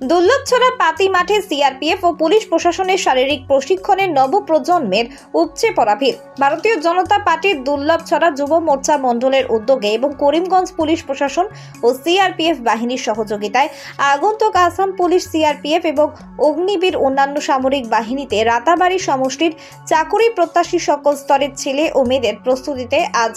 দুর্লভছড়া পাতি মাঠে সিআরপিএফ ও পুলিশ প্রশাসনের শারীরিক প্রশিক্ষণের নবপ্রজন্মের উপচে পড়া ভিড়। ভারতীয় জনতা পার্টির দুর্লভছড়া যুব মোর্চা মণ্ডলের উদ্যোগে এবং করিমগঞ্জ পুলিশ প্রশাসন ও সিআরপিএফ বাহিনীর সহযোগিতায় আগন্তুক আসাম পুলিশ সিআরপিএফ এবং অগ্নিবীর অন্যান্য সামরিক বাহিনীতে রাতাবাড়ি সমষ্টির চাকুরি প্রত্যাশী সকল স্তরের ছেলে ও মেয়েদের প্রস্তুতিতে আজ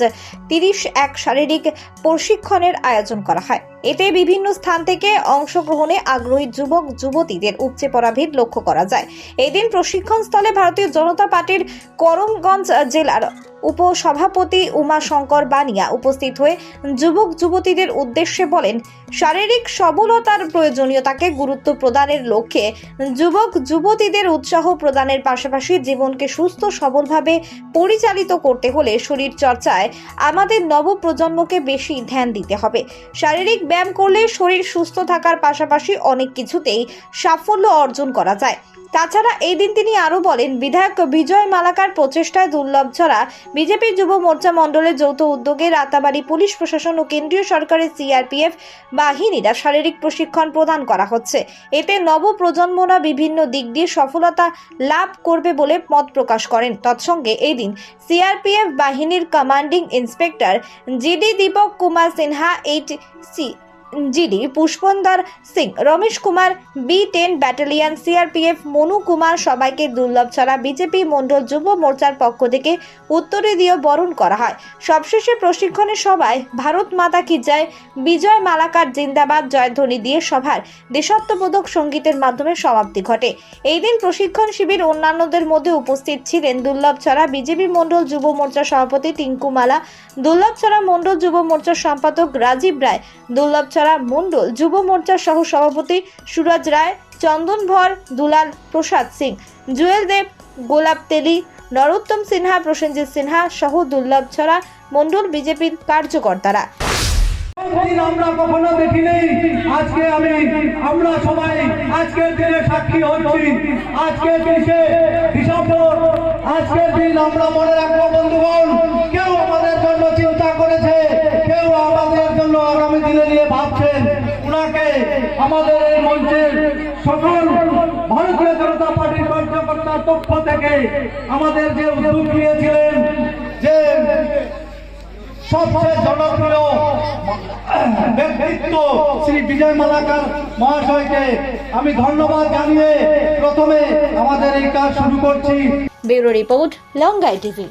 তিরিশ এক শারীরিক প্রশিক্ষণের আয়োজন করা হয়। এতে বিভিন্ন স্থান থেকে অংশগ্রহণে আগ্রহী যুবক, যুবতীদের উপচে পড়া ভিড় লক্ষ্য করা যায়। এদিন প্রশিক্ষণ স্থলে ভারতীয় জনতা পার্টির করমগঞ্জ জেলার উপসভাপতি উমাশঙ্কর বানিয়া উপস্থিত হয়ে যুবক যুবতীদের উদ্দেশ্যে বলেন, শারীরিক সবলতার প্রয়োজনীয়তাকে গুরুত্ব প্রদানের লক্ষ্যে যুবক যুবতীদের উৎসাহ প্রদানের পাশাপাশি জীবনকে সুস্থ সবলভাবে পরিচালিত করতে হলে শরীর চর্চায় আমাদের নবপ্রজন্মকে বেশি ধ্যান দিতে হবে। শারীরিক ব্যায়াম করলে শরীর সুস্থ থাকার পাশাপাশি অনেক কিছুতেই সাফল্য অর্জন করা যায়। তাছাড়া এই দিন তিনি আরও বলেন, বিধায়ক বিজয় মালাকার প্রচেষ্টায় দুর্লভ ছড়া বিজেপি যুব মোর্চা মণ্ডলের যৌথ উদ্যোগে রাতাবাড়ি পুলিশ প্রশাসন ও কেন্দ্রীয় সরকারের সিআরপিএফ বাহিনীরা শারীরিক প্রশিক্ষণ প্রদান করা হচ্ছে। এতে নবপ্রজন্মরা বিভিন্ন দিক দিয়ে সফলতা লাভ করবে বলে মত প্রকাশ করেন। তৎসঙ্গে এই দিন সিআরপিএফ বাহিনীর commanding inspector GD Deepak Kumar Sinha eight C GD, Pushpendra Singh, Ramesh Kumar, B ten battalion CRPF Manu Kumar সবাইকে দুর্লভ ছাড়া বিজেপি মণ্ডল যুব মোর্চার পক্ষ থেকে উত্তরে দিয়ে বরণ করা হয়। সবশেষে প্রশিক্ষণের সভায় ভারত মাতা কি জয়, বিজয় মালাকার জিন্দাবাদ, জয়ধ্বনি দিয়ে সভার দেশাত্মবোধক সঙ্গীতের মাধ্যমে সমাপ্তি ঘটে। এই দিন প্রশিক্ষণ শিবির অন্যান্যদের মধ্যে উপস্থিত ছিলেন দুর্লভ ছাড়া বিজেপি মণ্ডল যুব মোর্চা সভাপতি টিঙ্কু মালা দুর্লভ ছাড়া মণ্ডল যুব মোর্চার সম্পাদক রাজীব রায়, দুর্লভ ছাড়া মণ্ডল, যুব মোর্চার সহ সভাপতি সুরজ রায় চন্দন ভর দুলাল প্রসাদ সিং, জুয়েল দেব, গোলাপ তেলি, নরোত্তম সিনহা, প্রসেনজিৎ সিনহা সহ দুর্লভ ছড়া মণ্ডল বিজেপির কার্যকর্তারা। আমরা কখনো দেখিনি। আজকে আমি, আমরা সবাই আজকের দিনে সাক্ষী হচ্ছি। আজকের আজকের দিন আমরা মনে রাখব, বন্ধুগণ কেউ আমাদের জন্য চিন্তা করেছে কেউ আমাদের জন্য আগামী নিয়ে ভাবছেন ওনাকে আমাদের এই মঞ্চের সকল ভারতীয় জনতা পার্টির কার্যকর্তার পক্ষ থেকে আমাদের যে উদ্যোগ নিয়েছিলেন, যে সবচেয়ে জনপ্রিয় ব্যক্তিত্ব শ্রী বিজয় মালাকার মহাশয়কে আমি ধন্যবাদ জানিয়ে প্রথমে আমাদের এই কাজ শুরু করছি। Bureau report Longai TV.